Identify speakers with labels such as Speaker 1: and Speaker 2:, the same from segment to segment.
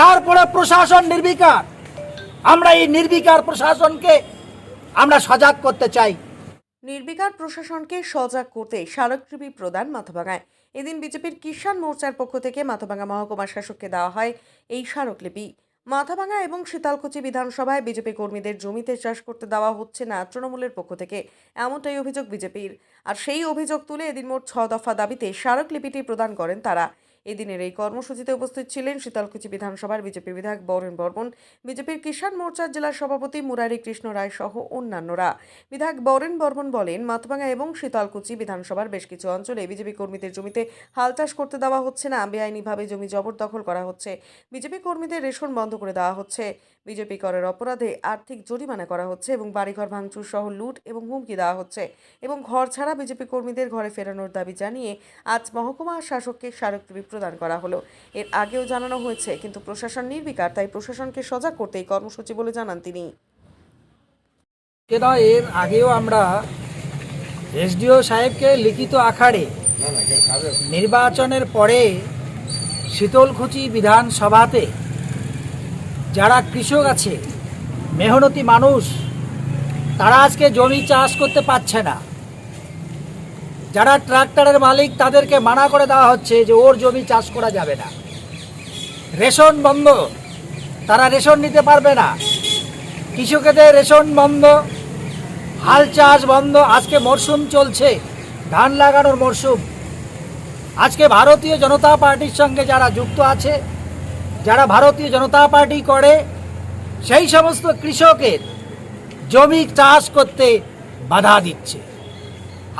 Speaker 1: তারপরে প্রশাসন নির্বিকার। আমরা এই নির্বিকার প্রশাসনকে আমরা সজাগ করতে চাই।
Speaker 2: নির্বিকার প্রশাসনকে সজাগ করতে স্মারকলিপি প্রদান মাথাভাঙায়। এদিন বিজেপির কিষাণ মোর্চার পক্ষ থেকে মাথাভাঙা মহকুমা শাসককে দেওয়া হয় এই স্মারকলিপি। মাথাভাঙা এবং শীতালকুচি বিধানসভায় বিজেপি কর্মীদের জমিতে চাষ করতে দেওয়া হচ্ছে না তৃণমূলের পক্ষ থেকে, এমনটাই অভিযোগ বিজেপির। আর সেই অভিযোগ তুলে এদিন মোট ছ দফা দাবিতে স্মারকলিপিটি প্রদান করেন তারা। এদিনের এই কর্মসূচিতে উপস্থিত ছিলেন শীতলকুচি বিধানসভার বিজেপি বিধায়ক বরেন বর্মন, বিজেপির কিষাণ মোর্চার জেলা সভাপতি মুরারি কৃষ্ণ রায় সহ অন্যান্যরা। বিধায়ক বরেন বর্মন বলেন মাতবাঙ্গা এবং শীতলকুচি বিধানসভার বেশ কিছু অঞ্চলে বিজেপি কর্মীদের জমিতে হাল চাষ করতে দেওয়া হচ্ছে না। বেআইনিভাবে জমি জবরদখল করা হচ্ছে। বিজেপি কর্মীদের রেশন বন্ধ করে দেওয়া হচ্ছে। বিজেপি করের অপরাধে আর্থিক জরিমানা করা হচ্ছে এবং বাড়িঘর ভাঙচুর সহ লুট এবং হুমকি দেওয়া হচ্ছে এবং ঘর ছাড়া বিজেপি কর্মীদের ঘরে ফেরানোর দাবি জানিয়ে আজ মহকুমা শাসককে স্মারকলিপি প্রদান করা হলো। এর আগেও জানানো হয়েছে কিন্তু প্রশাসন নির্বিকার তাই প্রশাসনকে সজাগ করতে এই কর্মসূচি বলে জানান তিনি।
Speaker 1: এর আগেও আমরা এসডিও সাহেবকে লিখিত আকারে নির্বাচনের পরে শীতলকুচি বিধানসভাতে যারা কৃষক আছে, মেহনতি মানুষ, তারা আজকে জমি চাষ করতে পারছে না। যারা ট্রাক্টরের মালিক, তাদেরকে মানা করে দেওয়া হচ্ছে যে ওর জমি চাষ করা যাবে না। রেশন বন্ধ, তারা রেশন নিতে পারবে না। কৃষকেদের রেশন বন্ধ, হাল চাষ বন্ধ, আজকে মরশুম চলছে, ধান লাগানোর মরশুম। আজকে ভারতীয় জনতা পার্টির সঙ্গে যারা যুক্ত আছে যারা ভারতীয় জনতা পার্টি করে, সেই সমস্ত কৃষকের জমি চাষ করতে বাধা দিচ্ছে।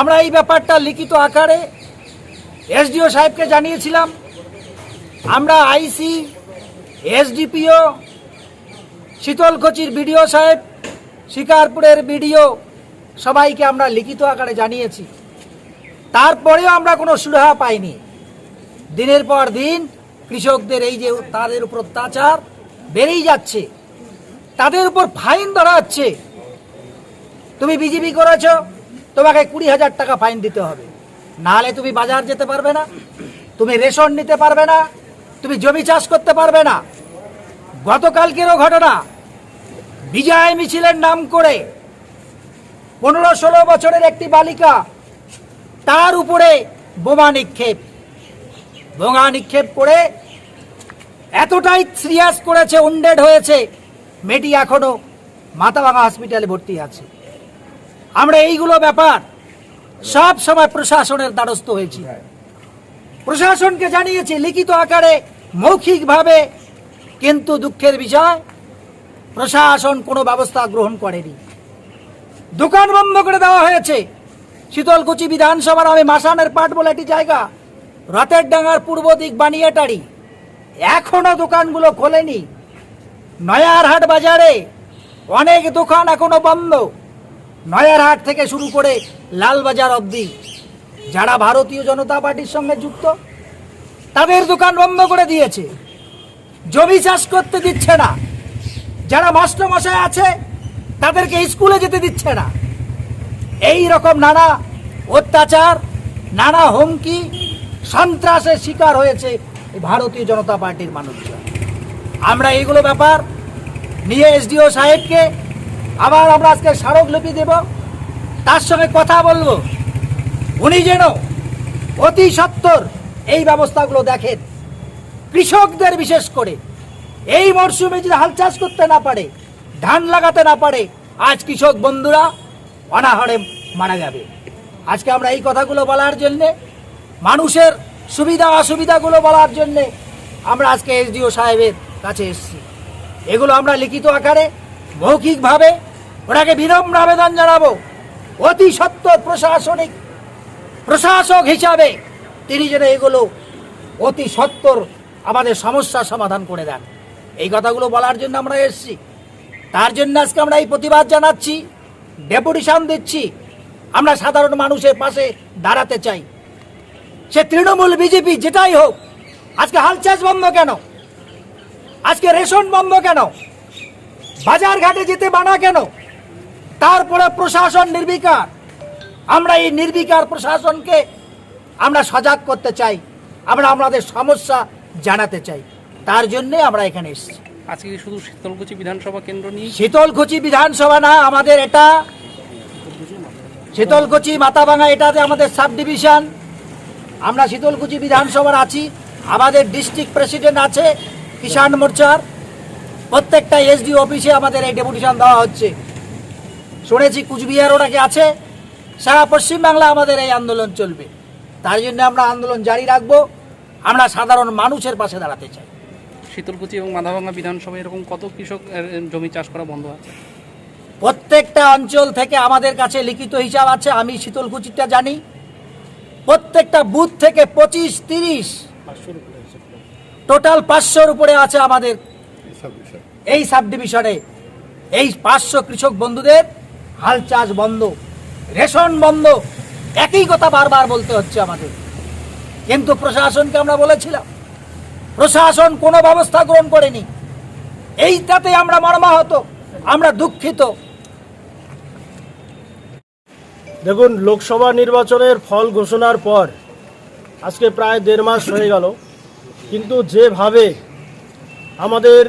Speaker 1: আমরা এই ব্যাপারটা লিখিত আকারে এসডিও সাহেবকে জানিয়েছিলাম। আমরা আইসি, এসডিপিও শীতলকুচির বিডিও সাহেব, শিকারপুরের বিডিও সবাইকে আমরা লিখিত আকারে জানিয়েছি। তারপরেও আমরা কোনো সুরাহা পাইনি। দিনের পর দিন কৃষকদের এই যে তাদের উপর অত্যাচার বেড়েই যাচ্ছে, তাদের উপর ফাইন ধরা হচ্ছে। তুমি বিজেপি করেছ, তোমাকে কুড়ি হাজার টাকা ফাইন দিতে হবে। নাহলে তুমি বাজার যেতে পারবে না, তুমি রেশন নিতে পারবে না, তুমি জমি চাষ করতে পারবে না। গতকালকেরও ঘটনা, বিজয় মিছিলের নাম করে পনেরো ষোলো বছরের একটি বালিকা তার উপরে বোমা নিক্ষেপ বোমা নিক্ষেপ করে এতটাই সিরিয়াস করেছে উন্ডেড হয়েছে। মেয়েটি এখনও মাথাভাঙা হসপিটালে ভর্তি আছে। আমরা এইগুলো ব্যাপার সব সময় প্রশাসনের দ্বারস্থ হয়েছি। প্রশাসনকে জানিয়েছি, লিখিত আকারে, মৌখিকভাবে, কিন্তু দুঃখের বিষয়, প্রশাসন কোনো ব্যবস্থা গ্রহণ করেনি। দোকান বন্ধ করে দেওয়া হয়েছে। শীতলকুচি বিধানসভার আমি মাসানের পাট বলে একটি জায়গা রথের ডাঙ্গার পূর্ব দিক বানিয়াটারি। এখনও দোকানগুলো খোলেনি। নয়ারহাট বাজারে অনেক দোকান এখনও বন্ধ। নয়ারহাট থেকে শুরু করে লালবাজার অবধি। যারা ভারতীয় জনতা পার্টির সঙ্গে যুক্ত, তাদের দোকান বন্ধ করে দিয়েছে। জমি চাষ করতে দিচ্ছে না। যারা মাস্টারমশাই আছে, তাদেরকে স্কুলে যেতে দিচ্ছে না। এই রকম নানা অত্যাচার, নানা হুমকি, সন্ত্রাসের শিকার হয়েছে ভারতীয় জনতা পার্টির মানুষজন। আমরা এইগুলো ব্যাপার নিয়ে এসডিও সাহেবকে আবার আমরা আজকে স্মারকলিপি দেব। তার সঙ্গে কথা বলব। উনি যেন অতি সত্বর এই ব্যবস্থাগুলো দেখেন। কৃষকদের বিশেষ করে এই মরশুমে যদি হাল চাষ করতে না পারে, ধান লাগাতে না পারে, আজ কৃষক বন্ধুরা অনাহারে মারা যাবে। আজকে আমরা এই কথাগুলো বলার জন্যে মানুষের সুবিধা অসুবিধাগুলো বলার জন্যে আমরা আজকে এসডিও সাহেবের কাছে এসেছি। এগুলো আমরা লিখিত আকারে, মৌখিকভাবে ওনাকে বিনম্র আবেদন জানাব। অতি সত্তর প্রশাসনিক প্রশাসক হিসাবে তিনি যেন এগুলো অতি সত্তর আমাদের সমস্যার সমাধান করে দেন। এই কথাগুলো বলার জন্য আমরা এসেছি। তার জন্য আজকে আমরা এই প্রতিবাদ জানাচ্ছি, ডেপুটেশন দিচ্ছি। আমরা সাধারণ মানুষের পাশে দাঁড়াতে চাই। সে তৃণমূল বিজেপি যেটাই হোক আজকে হাল চাষ বন্ধ কেন? আজকে রেশন বন্ধ কেন? বাজার ঘাটে যেতে বানা কেন? তারপরে প্রশাসন নির্বিকার। আমরা এই নির্বিকার প্রশাসনকে আমরা সজাগ করতে চাই আমরা আমাদের সমস্যা জানাতে চাই। তার জন্যে আমরা এখানে এসেছি।
Speaker 3: আজকে শুধু শীতলকুচি বিধানসভা কেন্দ্র নিয়ে
Speaker 1: শীতলকুচি বিধানসভা না আমাদের এটা শীতলকুচি মাথাভাঙা এটাতে আমাদের সাব ডিভিশন আমরা শীতলকুচি বিধানসভার আছি আমাদের ডিস্ট্রিক্ট প্রেসিডেন্ট আছে কিষাণ মোর্চার। প্রত্যেকটা এসডি অফিসে আমাদের এই ডেপুটেশন দেওয়া হচ্ছে। শুনেছি কুচবিহার ওটাকে আছে সারা পশ্চিমবাংলা আমাদের এই আন্দোলন চলবে। তার জন্য আমরা আন্দোলন জারি রাখব আমরা সাধারণ মানুষের পাশে দাঁড়াতে চাই।
Speaker 3: শীতলকুচি এবং মাথাভাঙ্গা বিধানসভা এরকম কত কৃষক জমি চাষ করা বন্ধ আছে?
Speaker 1: প্রত্যেকটা অঞ্চল থেকে আমাদের কাছে লিখিত হিসাব আছে আমি শীতলকুচিটা জানি। প্রত্যেকটা বুথ থেকে পঁচিশ, তিরিশ। টোটাল পাঁচশোর উপরে আছে আমাদের এই সাব ডিভিশনে এই পাঁচশো কৃষক বন্ধুদের হাল চাষ বন্ধ, রেশন বন্ধ। একই কথা বারবার বলতে হচ্ছে আমাদের। কিন্তু প্রশাসনকে আমরা বলেছিলাম, প্রশাসন কোনো ব্যবস্থা গ্রহণ করেনি। এইটাতে আমরা মর্মাহত, আমরা দুঃখিত।
Speaker 4: দেখুন, লোকসভা নির্বাচনের ফল ঘোষণার পর আজকে প্রায় দেড় মাস হয়ে গেল। কিন্তু যেভাবে আমাদের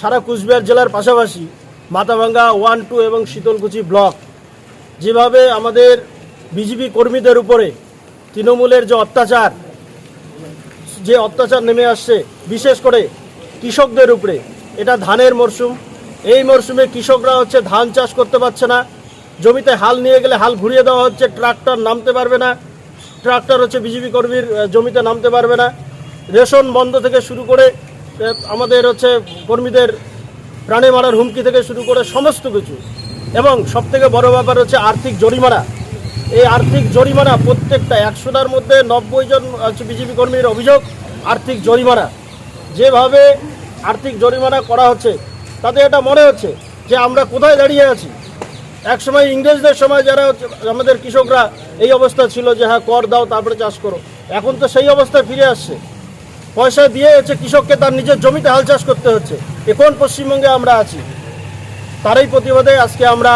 Speaker 4: সারা কুচবিহার জেলার পাশাপাশি মাথাভাঙ্গা, ওয়ান টু এবং শীতলকুচি ব্লক, যেভাবে আমাদের বিজেপি কর্মীদের উপরে তৃণমূলের যে অত্যাচার যে অত্যাচার নেমে আসছে, বিশেষ করে কৃষকদের উপরে, এটা ধানের মরশুম। এই মরশুমে কৃষকরা হচ্ছে ধান চাষ করতে পারছে না। জমিতে হাল নিয়ে গেলে হাল ঘুরিয়ে দেওয়া হচ্ছে, ট্রাক্টর নামতে পারবে না। ট্রাক্টর হচ্ছে বিজেপি কর্মীর জমিতে নামতে পারবে না। রেশন বন্ধ থেকে শুরু করে আমাদের হচ্ছে কর্মীদের প্রাণে মারার হুমকি থেকে শুরু করে সমস্ত কিছু। এবং সবথেকে বড় ব্যাপার হচ্ছে আর্থিক জরিমানা। এই আর্থিক জরিমানা প্রত্যেকটা একশোটার মধ্যে নব্বই জন হচ্ছে বিজেপি কর্মীর অভিযোগ, আর্থিক জরিমানা। যেভাবে আর্থিক জরিমানা করা হচ্ছে, তাতে এটা মনে হচ্ছে যে আমরা কোথায় দাঁড়িয়ে আছি? এক সময় ইংরেজদের সময় যারা আমাদের কৃষকরা এই অবস্থা ছিল যে হ্যাঁ কর দাও, তারপরে চাষ করো। এখন তো সেই অবস্থায় ফিরে আসছে। পয়সা দিয়ে হচ্ছে কৃষককে তার নিজের জমিতে হাল চাষ করতে হচ্ছে। এখন পশ্চিমবঙ্গে আমরা আছি? তারই প্রতিবাদে আজকে আমরা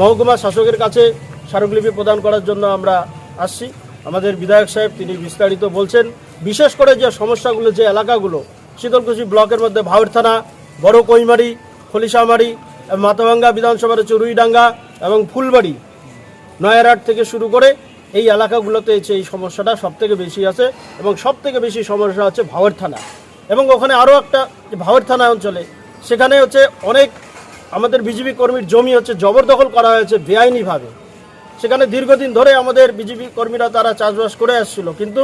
Speaker 4: মহকুমা শাসকের কাছে স্মারকলিপি প্রদান করার জন্য আমরা আসছি। আমাদের বিধায়ক সাহেব, তিনি বিস্তারিত বলছেন। বিশেষ করে যে সমস্যাগুলো, যে এলাকাগুলো, শীতলকুচি ব্লকের মধ্যে ভাওর থানা, বড় কৈমারি খলিশামারি মাথাভাঙ্গা বিধানসভার হচ্ছে রুইডাঙ্গা এবং ফুলবাড়ি। নয়ারহাট থেকে শুরু করে এই এলাকাগুলোতে হচ্ছে এই সমস্যাটা সব থেকে বেশি আছে এবং সব থেকে বেশি সমস্যা হচ্ছে ভাওয়ার থানা। এবং ওখানে আরও একটা ভাওয়ার থানা অঞ্চলে, সেখানে হচ্ছে অনেক আমাদের বিজেপি কর্মীর জমি হচ্ছে জবরদখল করা হয়েছে বেআইনিভাবে। সেখানে দীর্ঘদিন ধরে আমাদের বিজেপি কর্মীরা তারা চাষবাস করে আসছিল, কিন্তু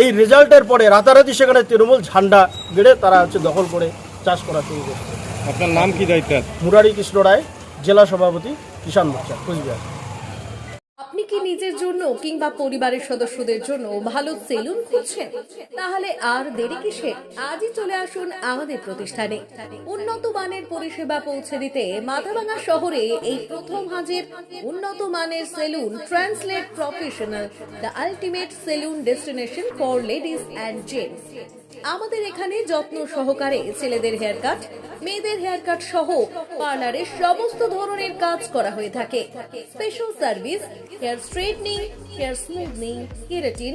Speaker 4: এই রেজাল্টের পরে রাতারাতি সেখানে তৃণমূল ঝান্ডা গেড়ে তারা হচ্ছে দখল করে চাষ করা শুরু করছে।
Speaker 5: আপনার নাম কি দায়িত্ব?
Speaker 4: মুরারি কৃষ্ণ রায় জেলা সভাপতি কিষাণ মোর্চা কুচবিহার।
Speaker 6: আপনি কি নিজের জন্য কিংবা পরিবারের সদস্যদের জন্য ভালো সেলুন খুঁজছেন? তাহলে আর দেরি কিসে? আজই চলে আসুন আমাদের প্রতিষ্ঠানে। উন্নত মানের পরিষেবা পৌঁছে দিতে মাথাভাঙা শহরে এই প্রথম হাজির উন্নত মানের salon translate professional the ultimate salon destination for ladies and gents. আমাদের এখানে যত্ন সহকারে ছেলেদের হেয়ার কাট মেয়েদের হেয়ার কাট সহ পার্লারের সমস্ত ধরনের কাজ করা হয়ে থাকে। Special service hair straightening hair smoothing keratin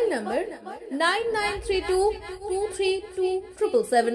Speaker 6: mobile number nine nine three two two three two triple seven